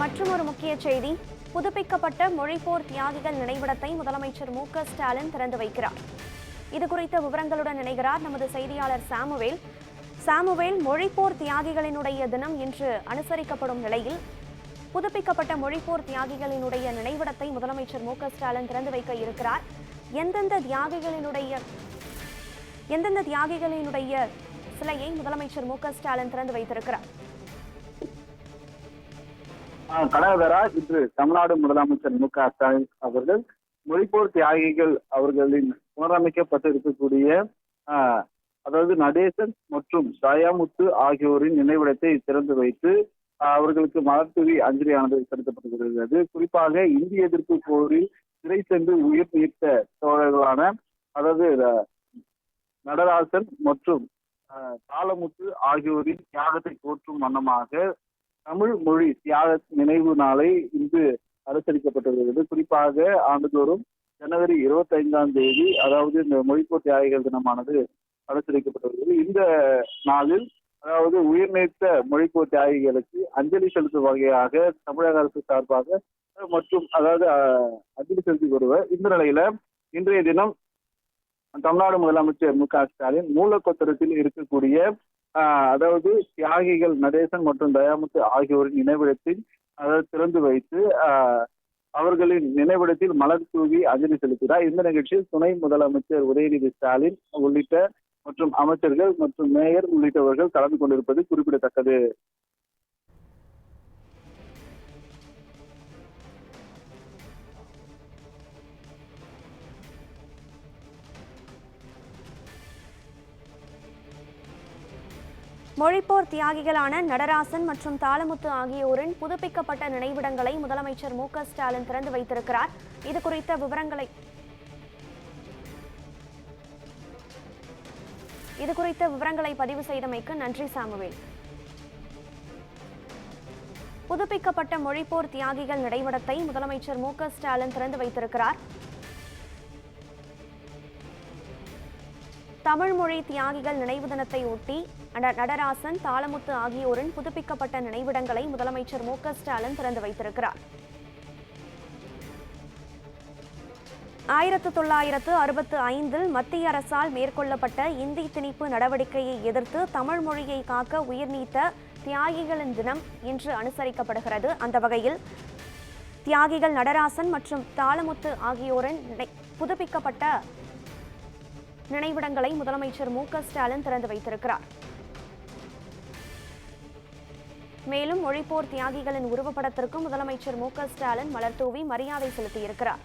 மற்றும் ஒரு முக்கிய செய்தி. புதுப்பிக்கப்பட்ட மொழிப்போர் தியாகிகள் நினைவிடத்தை முதலமைச்சர் மு க ஸ்டாலின் திறந்து வைக்கிறார். இது குறித்த விவரங்களுடன் இணைகிறார் நமது செய்தியாளர் சாமுவேல். சாமுவேல் மொழிப்போர் தியாகிகளினுடைய தினம் இன்று அனுசரிக்கப்படும் நிலையில் புதுப்பிக்கப்பட்ட மொழிப்போர் தியாகிகளினுடைய நினைவிடத்தை முதலமைச்சர் மு க ஸ்டாலின் திறந்து வைக்க இருக்கிறார். எந்தெந்த தியாகிகளினுடைய எந்தெந்த தியாகிகளினுடைய சிலையை முதலமைச்சர் மு க ஸ்டாலின் திறந்து வைத்திருக்கிறார்? கனகதரா இன்று தமிழ்நாடு முதலமைச்சர் மு க ஸ்டாலின் அவர்கள் மொழிப்போர் தியாகிகள் அவர்களின் புனரமைக்கப்பட்டிருக்கக்கூடிய ஆஹ், அதாவது நடேசன் மற்றும் தயாமுத்து ஆகியோரின் நினைவிடத்தை திறந்து வைத்து அவர்களுக்கு மலர்தூவி அஞ்சலியானது செலுத்தப்பட்டிருக்கிறது. குறிப்பாக இந்திய எதிர்ப்பு போரில் சிறை சென்று உயிர் நீத்த தோழர்களான அதாவது அஹ், நடராசன் மற்றும் ஆஹ், தாளமுத்து ஆகியோரின் தியாகத்தை போற்றும் வண்ணமாக தமிழ் மொழி தியாக நினைவு நாளை இன்று அனுசரிக்கப்பட்டிருக்கிறது குறிப்பாக ஆண்டுதோறும் ஜனவரி இருபத்தி ஐந்தாம் தேதி அதாவது இந்த மொழிப்போர் தியாகிகள் தினமானது அனுசரிக்கப்பட்டிருக்கிறது இந்த நாளில் அதாவது உயிர்நீத்த மொழிப்போர் தியாகிகளுக்கு அஞ்சலி செலுத்தும் வகையாக தமிழக அரசு சார்பாக மற்றும் அதாவது அஞ்சலி செலுத்தி வருவர் இந்த நிலையில இன்றைய தினம் தமிழ்நாடு முதலமைச்சர் மு க ஸ்டாலின் மூலக்கொத்தரத்தில் இருக்கக்கூடிய அதாவது தியாகிகள் நடேசன் மற்றும் தயாமுத்து ஆகியோரின் நினைவிடத்தில் அதாவது திறந்து வைத்து ஆஹ் அவர்களின் நினைவிடத்தில் மலர் தூவி அஞ்சலி செலுத்தினார். இந்த நிகழ்ச்சியில் துணை முதலமைச்சர் உதயநிதி ஸ்டாலின் உள்ளிட்ட மற்றும் அமைச்சர்கள் மற்றும் மேயர் உள்ளிட்டவர்கள் கலந்து கொண்டிருப்பது குறிப்பிடத்தக்கது. மொழிப்போர் தியாகிகளான நடராசன் மற்றும் தாளமுத்து ஆகியோரின் புதுப்பிக்கப்பட்ட நினைவிடங்களை முதலமைச்சர் மு க ஸ்டாலின் திறந்து வைத்திருக்கிறார். இது குறித்த விவரங்களை இது குறித்த விவரங்களை பதிவு செய்தமைக்கு நன்றி சாமுவேல். புதுப்பிக்கப்பட்ட மொழிப்போர் தியாகிகள் நினைவிடத்தை முதலமைச்சர் மு க ஸ்டாலின் திறந்து வைத்திருக்கிறார். தமிழ்மொழி தியாகிகள் நினைவு தினத்தை ஒட்டி நட- நடராசன் தாளமுத்து ஆகியோரின் புதுப்பிக்கப்பட்ட நினைவிடங்களை முதலமைச்சர் மு க ஸ்டாலின் திறந்து வைத்திருக்கிறார். ஆயிரத்து தொள்ளாயிரத்து அறுபத்து ஐந்தில் மத்திய அரசால் மேற்கொள்ளப்பட்ட இந்தி திணிப்பு நடவடிக்கையை எதிர்த்து தமிழ் மொழியை காக்க உயிர்நீத்த தியாகிகளின் தினம் இன்று அனுசரிக்கப்படுகிறது. அந்த வகையில் தியாகிகள் நடராசன் மற்றும் தாளமுத்து ஆகியோரின் புதுப்பிக்கப்பட்ட நினைவிடங்களை முதலமைச்சர் மு க ஸ்டாலின் திறந்து வைத்திருக்கிறார். மேலும் மொழிப்போர் தியாகிகளின் உருவப்படத்திற்கும் முதலமைச்சர் மு க ஸ்டாலின் மலர்தூவி மரியாதை செலுத்தியிருக்கிறார்.